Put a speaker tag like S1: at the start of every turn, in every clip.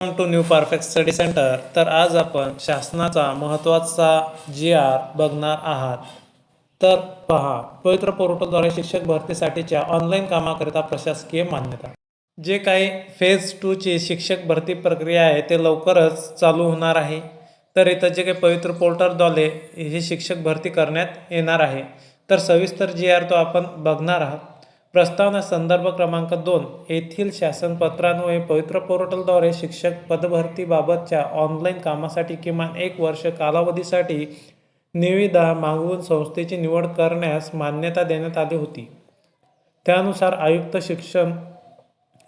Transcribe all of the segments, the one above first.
S1: Welcome to new perfect study centre तर आज आपण शासनाचा महत्त्वाचा जी आर बघणार आहात. तर पहा पवित्र पोर्टलद्वारे शिक्षक भरतीसाठीच्या ऑनलाईन कामाकरिता प्रशासकीय मान्यता. जे काही फेज टूची शिक्षक भरती प्रक्रिया आहे ते लवकरच चालू होणार आहे. तर इथं जे काही पवित्र पोर्टलद्वारे ही शिक्षक भरती करण्यात येणार आहे. तर सविस्तर जी आर तो आपण बघणार आहात. प्रस्तावना संदर्भ क्रमांक दोन येथील शासनपत्रान्वये पवित्र पोर्टलद्वारे शिक्षक पदभरतीबाबतच्या ऑनलाईन कामासाठी किमान एक वर्ष कालावधीसाठी निविदा मागवून संस्थेची निवड करण्यास मान्यता देण्यात आली होती. त्यानुसार आयुक्त शिक्षण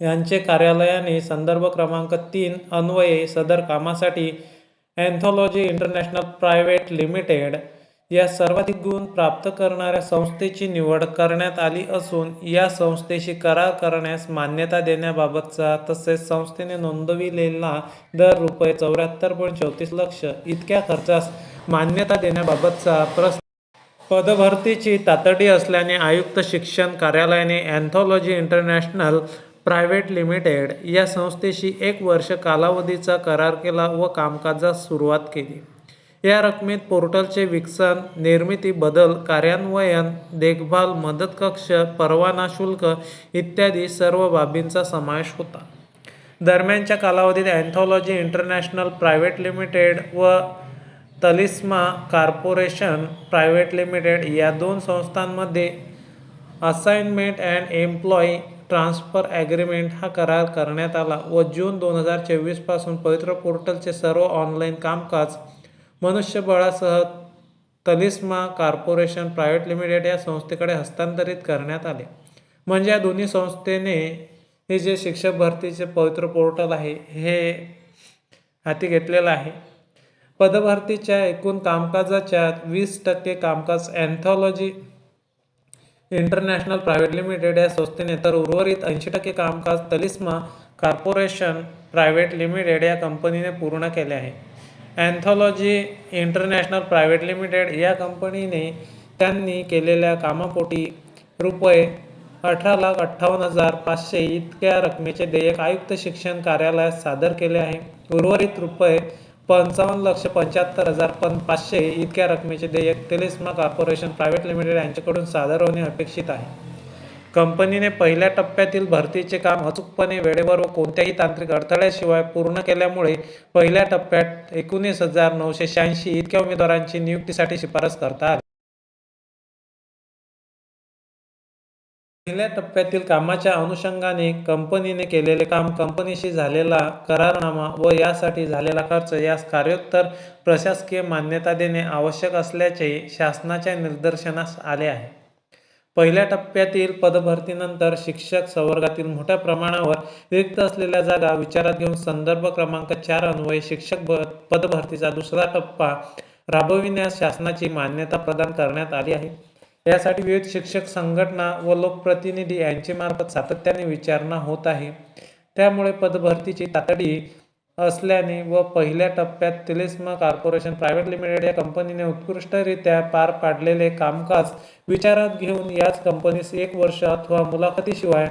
S1: यांचे कार्यालयाने संदर्भ क्रमांक तीन अन्वये सदर कामासाठी अँथॉलॉजी इंटरनॅशनल प्रायव्हेट लिमिटेड या सर्वाधिक गुण प्राप्त करणाऱ्या संस्थेची निवड करण्यात आली असून या संस्थेशी करार करण्यास मान्यता देण्याबाबतचा तसेच संस्थेने नोंदविलेला दर रुपये चौऱ्याहत्तर पॉईंट चौतीस लक्ष इतक्या खर्चास मान्यता देण्याबाबतचा प्रस पदभरतीची तातडी असल्याने आयुक्त शिक्षण कार्यालयाने अँथॉलॉजी इंटरनॅशनल प्रायव्हेट लिमिटेड या संस्थेशी एक वर्ष कालावधीचा करार केला व कामकाजास सुरुवात केली. या रकमेत पोर्टलचे विकसन निर्मिती बदल कार्यान्वयन देखभाल मदत कक्ष परवाना शुल्क इत्यादी सर्व बाबींचा समावेश होता. दरम्यानच्या कालावधीत अँथॉलॉजी इंटरनॅशनल प्रायव्हेट लिमिटेड व तलिस्मा कॉर्पोरेशन प्रायव्हेट लिमिटेड या दोन संस्थांमध्ये assignment and employee transfer agreement हा करार करण्यात आला व जून दोन हजार चोवीसपासून पवित्र पोर्टलचे सर्व ऑनलाईन कामकाज मनुष्यबळासह तलिस्मा कॉर्पोरेशन प्रायव्हेट लिमिटेड या संस्थेकडे हस्तांतरित करण्यात आले. म्हणजे या दोन्ही संस्थेने हे जे शिक्षक भरतीचे पवित्र पोर्टल आहे हे हाती घेतलेलं आहे. पदभरतीच्या एकूण कामकाजाच्या वीस टक्के कामकाज अँथॉलॉजी इंटरनॅशनल प्रायव्हेट लिमिटेड या संस्थेने तर उर्वरित ऐंशी टक्के कामकाज तलिस्मा कॉर्पोरेशन प्रायव्हेट लिमिटेड या कंपनीने पूर्ण केले आहे. अँथॉलॉजी इंटरनॅशनल प्रायव्हेट लिमिटेड या कंपनीने त्यांनी केलेल्या कामापोटी रुपये अठरा लाख अठ्ठावन्न हजार पाचशे इतक्या रकमेचे देयक आयुक्त शिक्षण कार्यालयात सादर केले आहे. उर्वरित रुपये पंचावन्न लक्ष पंच्याहत्तर हजार पण पाचशे इतक्या रकमेचे देयक तेलिस्मा कॉर्पोरेशन प्रायव्हेट लिमिटेड यांच्याकडून सादर होणे अपेक्षित आहे. कंपनीने पहिल्या टप्प्यातील भरतीचे काम अचूकपणे वेळेवर व कोणत्याही तांत्रिक अडथळ्याशिवाय पूर्ण केल्यामुळे पहिल्या टप्प्यात एकोणीस हजार नऊशे शहाऐंशी इतक्या उमेदवारांची नियुक्तीसाठी शिफारस करतात पहिल्या टप्प्यातील कामाच्या अनुषंगाने कंपनीने केलेले काम कंपनीशी झालेला करारनामा व यासाठी झालेला खर्च यास कार्योत्तर प्रशासकीय मान्यता देणे आवश्यक असल्याचे शासनाच्या निदर्शनास आले आहे. पहिल्या टप्प्यातील पदभरतीनंतर शिक्षक संवर्गातील मोठ्या प्रमाणावर रिक्त असलेल्या जागा विचारात घेऊन संदर्भ क्रमांक चार अन्वये शिक्षक पदभरतीचा दुसरा टप्पा राबविण्यास शासनाची मान्यता प्रदान करण्यात आली आहे. यासाठी विविध शिक्षक संघटना व लोकप्रतिनिधी यांच्यामार्फत सातत्याने विचारणा होत आहे. त्यामुळे पदभरतीची तातडी असल्याने व पहिल्या टप्प्यात तिलिस्मा कॉर्पोरेशन प्रायव्हेट लिमिटेड या कंपनीने उत्कृष्टरित्या पार पाडलेले कामकाज विचारात घेऊन याच कंपनीस एक वर्ष अथवा मुलाखतीशिवाय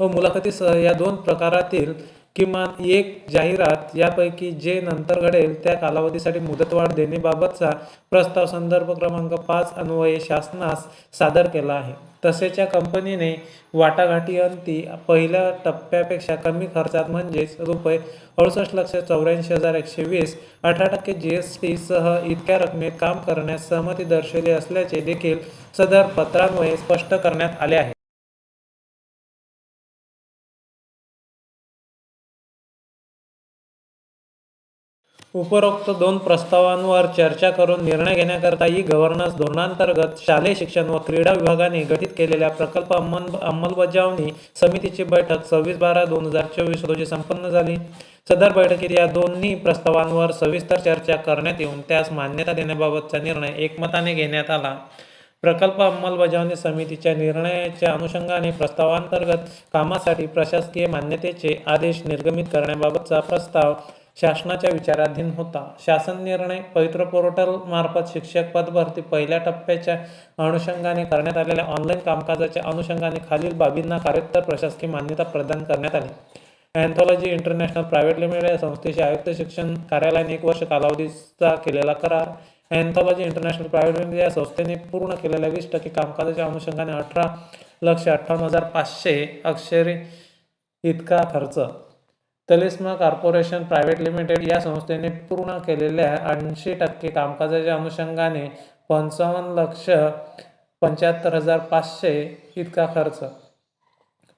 S1: व मुलाखतीसह या दोन प्रकारातील किमान एक जाहिरात यापैकी जे नंतर घडेल त्या कालावधीसाठी मुदतवाढ देण्याबाबतचा प्रस्ताव संदर्भ क्रमांक पाच अन्वये शासनास सादर केला आहे. तसेच या कंपनीने वाटाघाटीअंती पहिल्या टप्प्यापेक्षा कमी खर्चात म्हणजेच रुपये अडुसष्ट लक्ष चौऱ्याऐंशी हजार एकशे वीस अठरा टक्के जी एस टीसह इतक्या रकमेत काम करण्यास सहमती दर्शवली असल्याचे देखील सदर पत्रान्वये स्पष्ट करण्यात आले आहे. उपरोक्त दोन प्रस्तावांवर चर्चा करून निर्णय घेण्याकरता ई गव्हर्नन्स धोरणांतर्गत शालेय शिक्षण व क्रीडा विभागाने गठीत केलेल्या प्रकल्प अंमल अंमलबजावणी समितीची बैठक सव्वीस बारा दोन हजार चोवीस रोजी संपन्न झाली. सदर बैठकीत या दोन्ही प्रस्तावांवर सविस्तर चर्चा करण्यात येऊन त्यास मान्यता देण्याबाबतचा निर्णय एकमताने घेण्यात आला. प्रकल्प अंमलबजावणी समितीच्या निर्णयाच्या अनुषंगाने प्रस्तावांतर्गत कामासाठी प्रशासकीय मान्यतेचे आदेश निर्गमित करण्याबाबतचा प्रस्ताव शासनाच्या विचाराधीन होता. शासन निर्णय पवित्र पोर्टल मार्फत शिक्षक पदभरती पहिल्या टप्प्याच्या अनुषंगाने करण्यात आलेल्या ऑनलाईन कामकाजाच्या अनुषंगाने खालील बाबींना कार्योत्तर प्रशासकीय मान्यता प्रदान करण्यात आली. अँथॉलॉजी इंटरनॅशनल प्रायव्हेट लिमिटेड या संस्थेचे आयुक्त शिक्षण कार्यालयाने एक वर्ष कालावधीचा केलेला करार अँथॉलॉजी इंटरनॅशनल प्रायव्हेट लिमिटेड या संस्थेने पूर्ण केलेल्या वीस टक्के कामकाजाच्या अनुषंगाने अठरा लक्ष अठ्ठावन्न हजार पाचशे अक्षरे इतका खर्च तलिस्मा कॉर्पोरेशन प्रायव्हेट लिमिटेड या संस्थेने पूर्ण केलेल्या ऐंशी टक्के कामकाजाच्या अनुषंगाने पंचावन्न लक्ष पंच्याहत्तर हजार पाचशे इतका खर्च.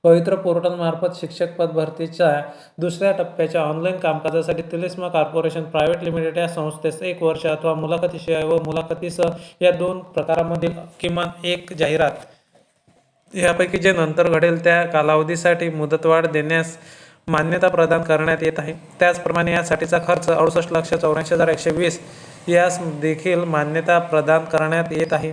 S1: पवित्र पोर्टलमार्फत शिक्षक पद भरतीच्या दुसऱ्या टप्प्याच्या ऑनलाईन कामकाजासाठी तिलिस्मा कॉर्पोरेशन प्रायव्हेट लिमिटेड या संस्थेस एक वर्ष अथवा मुलाखतीशिवाय व मुलाखतीसह या दोन प्रकारामधील किमान एक जाहिरात यापैकी जे नंतर घडेल त्या कालावधीसाठी मुदतवाढ देण्यास मान्यता प्रदान करण्यात येत आहे. त्याचप्रमाणे यासाठीचा खर्च अडुसष्ट लक्ष चौऱ्याऐंशी हजार एकशे वीस यास देखील मान्यता प्रदान करण्यात येत आहे.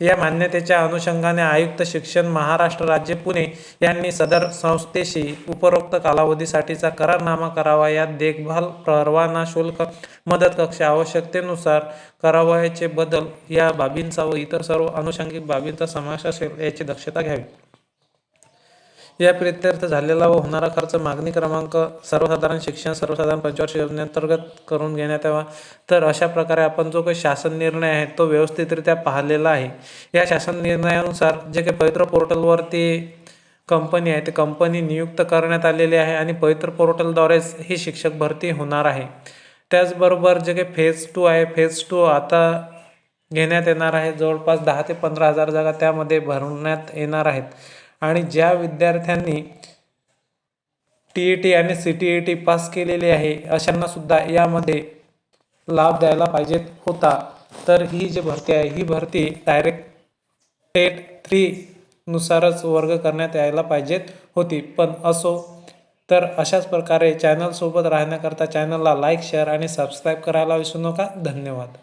S1: या मान्यतेच्या अनुषंगाने आयुक्त शिक्षण महाराष्ट्र राज्य पुणे यांनी सदर संस्थेशी उपरोक्त कालावधीसाठीचा करारनामा करावा यात देखभाल परवाना शुल्क मदत कक्ष आवश्यकतेनुसार करावयाचे बदल या बाबींचा व इतर सर्व अनुषंगिक बाबींचा समावेश असेल याची दक्षता घ्यावी. या प्रित्यर्थ झालेला व होणारा खर्च मागणी क्रमांक सर्वसाधारण शिक्षण सर्वसाधारण पंचवार्षिक योजनेअंतर्गत करून घेण्यात यावा. तर अशा प्रकारे आपण जो काही शासन निर्णय आहे तो व्यवस्थितरित्या पाहिलेला आहे. या शासन निर्णयानुसार जे काही पवित्र पोर्टलवरती कंपनी आहे ते कंपनी नियुक्त करण्यात आलेली आहे आणि पवित्र पोर्टलद्वारेच ही शिक्षक भरती होणार आहे. त्याचबरोबर जे काही फेज टू आहे फेज टू आता घेण्यात येणार आहे. जवळपास दहा ते पंधरा हजार जागा त्यामध्ये भरण्यात येणार आहेत. आणि ज्या विद्यार्थ्यांनी टी ई टी आणि C T E T pass केलेली आहे अशांना सुद्धा यामध्ये लाभ द्यायला पाहिजेत होता. तर ही जी भरती आहे ही भरती डायरेक्ट टेट थ्री नुसारच वर्ग करण्यात यायला पाहिजेत होती. पण असो तर अशाच प्रकारे चॅनलसोबत राहण्याकरता चॅनलला लाईक शेअर आणि सबस्क्राईब करायला विसरू नका. धन्यवाद.